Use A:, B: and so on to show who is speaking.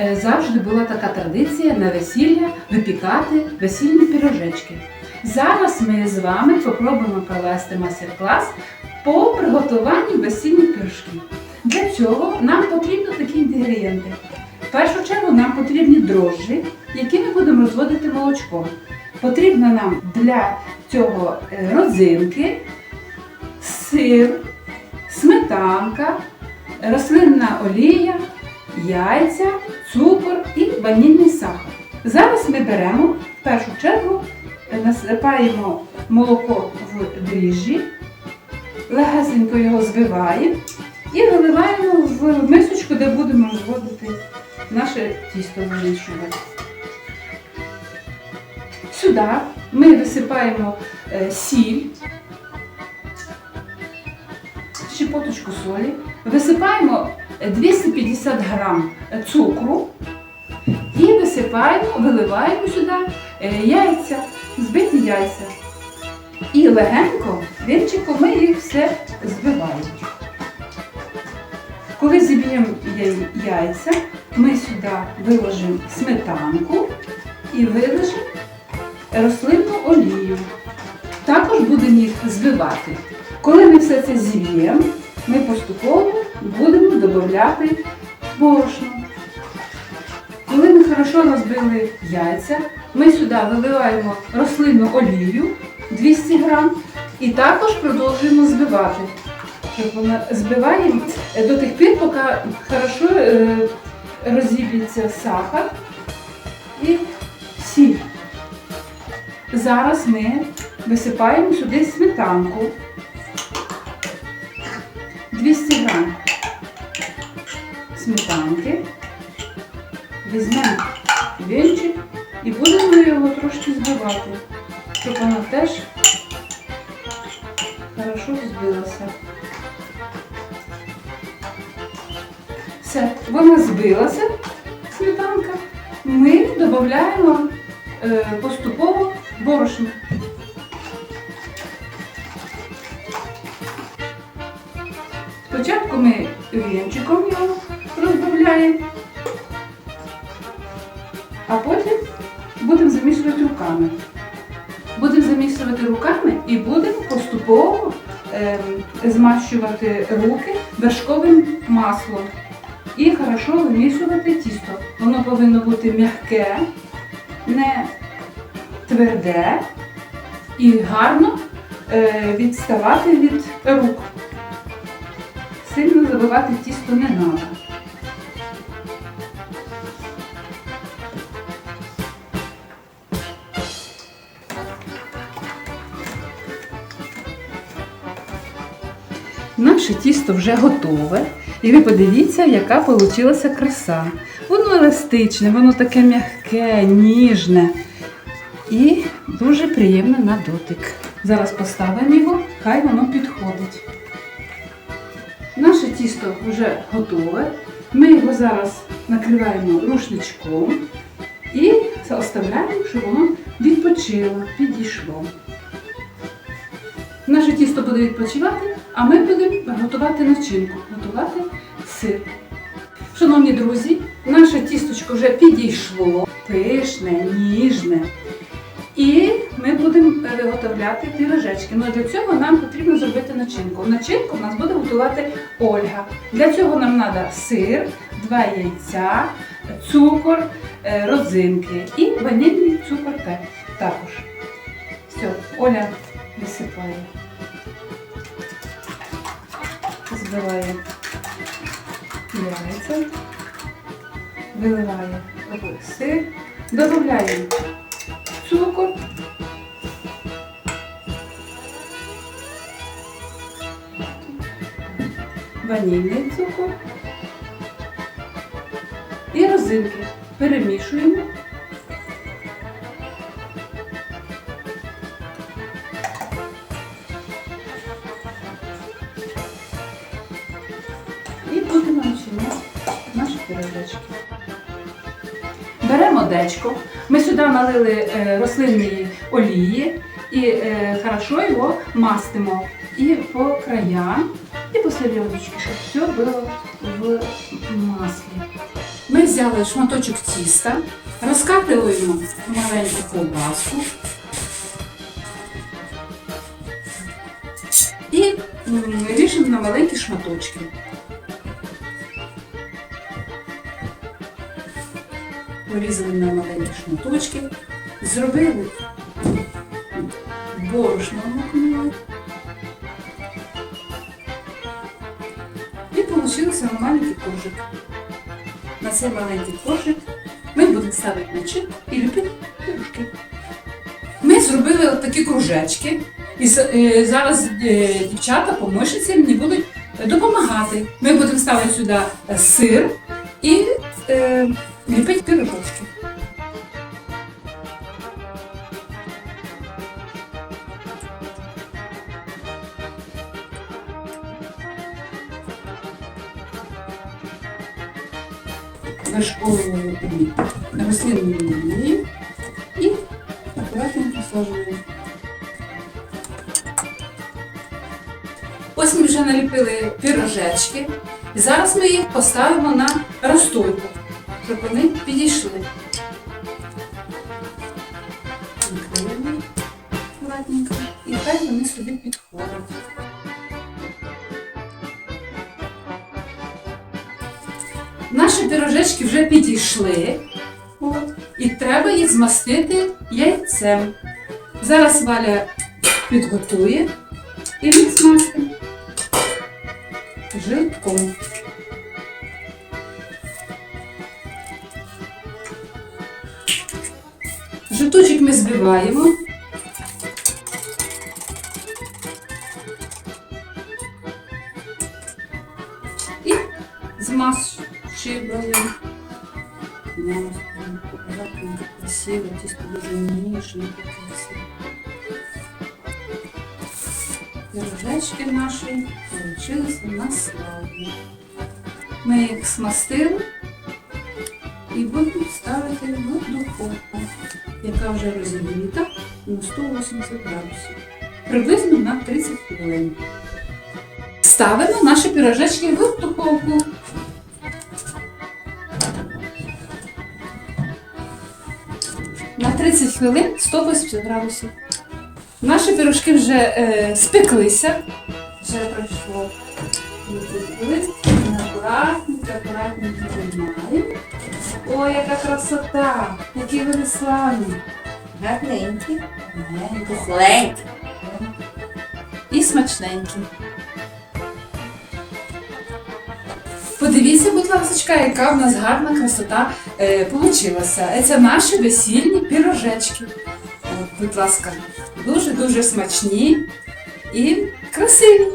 A: е, завжди була така традиція на весілля випікати весільні пірожечки. Зараз ми з вами попробуємо провести майстер-клас по приготуванню весільних пирожків. Для цього нам потрібні такі інгредієнти. В першу чергу нам потрібні дрожжі, які ми будемо розводити молочком. Потрібно нам для цього е, родзинки, сир, сметанка, рослинна олія, яйця, цукор і ванільний сахар. Зараз ми беремо в першу чергу, е, насипаємо молоко в дріжджі, легесенько його збиваємо і виливаємо в мисочку, де будемо розводити наше тісто вимішувати. Сюди ми висипаємо е, сіль, щепоточку солі, висипаємо е, 250 грам е, цукру і висипаємо, виливаємо сюди е, яйця, збиті яйця. І легенько вінчиком ми їх все збиваємо. Коли зіб'ємо яйця, ми сюди виложимо сметанку і виложимо рослинну олію. Також будемо їх збивати. Коли ми все це зіб'ємо, ми поступово будемо додати борошно. Коли ми хорошо розбили яйця, ми сюди виливаємо рослинну олію 200 грам і також продовжуємо збивати. Збиваємо до тих пір, поки хорошо е, розіб'ється сахар і сіль. Зараз ми висипаємо сюди сметанку 200 грам сметанки. Візьмемо вінчик і будемо його трошки збивати, щоб вона теж хорошо збилася. Все, вона збилася, сметанка. Ми додаємо е, поступово борошно. Спочатку ми вінчиком його розбавляємо, а потім будемо замішувати руками. Будемо замішувати руками і будемо поступово ем, змащувати руки вершковим маслом. І хорошо вимішувати тісто. Воно повинно бути м'яке, не тверде і гарно е, відставати від рук. Сильно забивати тісто не треба. Наше тісто вже готове. І ви подивіться, яка вийшла краса. Воно еластичне, воно таке м'яке, ніжне і дуже приємне на дотик. Зараз поставимо його, хай воно підходить. Тісто вже готове. Ми його зараз накриваємо рушничком і оставляємо, щоб воно відпочило, підійшло. Наше тісто буде відпочивати, а ми будемо готувати начинку, готувати сир. Шановні друзі, наше тісточко вже підійшло, пишне, ніжне. І ми будемо е, виготовляти пірожечки. Ну, для цього нам потрібно зробити начинку. Начинку в нас буде готувати Ольга. Для цього нам треба сир, два яйця, цукор, е, родзинки і ванільний цукор також. Все, Оля висипає. Збиває яйця, виливає сир, додаємо цукор. Ванільний цукор і розинки. Перемішуємо. І будемо начиняти наші пирожечки. Беремо дечко. Ми сюди налили е, рослинної олії і е, хорошо його мастимо і по краям, і по середочці, щоб все було в маслі. Ми взяли шматочок тіста, розкатуємо маленьку ковбаску і ріжемо на маленькі шматочки. Порізали на маленькі шматочки, зробили борошно вийшов маленький коржик. На цей маленький коржик ми будемо ставити м'ячі і ліпити пирожки. Ми зробили такі кружечки, і е, зараз е, дівчата, помощниці мені будуть допомагати. Ми будемо ставити сюди е, сир і ліпити пирожочки. Вершковую рослинну олію і акуратно присаджуємо. Ось ми вже наліпили пірожечки. І зараз ми їх поставимо на розстойку, щоб вони підійшли. Накриємо ладненько. І хай вони собі підходять. Наші пірожечки вже підійшли. От, і треба їх змастити яйцем. Зараз Валя підготує і ми змастимо. Жовточок ми збиваємо. І змащуємо. Мама аккуратно, красиво, тісто дуже ніжне, красиво. Пирожечки наші получились у нас славні. Ми їх смастили і будемо ставити в духовку, яка вже розігріта на 180 градусів. Приблизно на 30 хвилин. Ставимо наші пирожечки в духовку. На 30 хвилин 180 градусів. Наші пирожки вже е, спеклися. Вже пройшло 30 хвилин. Акуратненько, акуратненько виймаємо. Ой, яка красота! Які вони славні!
B: Гарненькі,
A: Гарненькі.
B: пухленькі.
A: І смачненькі. Подивіться, будь ласка, яка в нас гарна красота е, получилася. Це наші весільні пірожечки. Будь ласка, дуже-дуже смачні і красиві.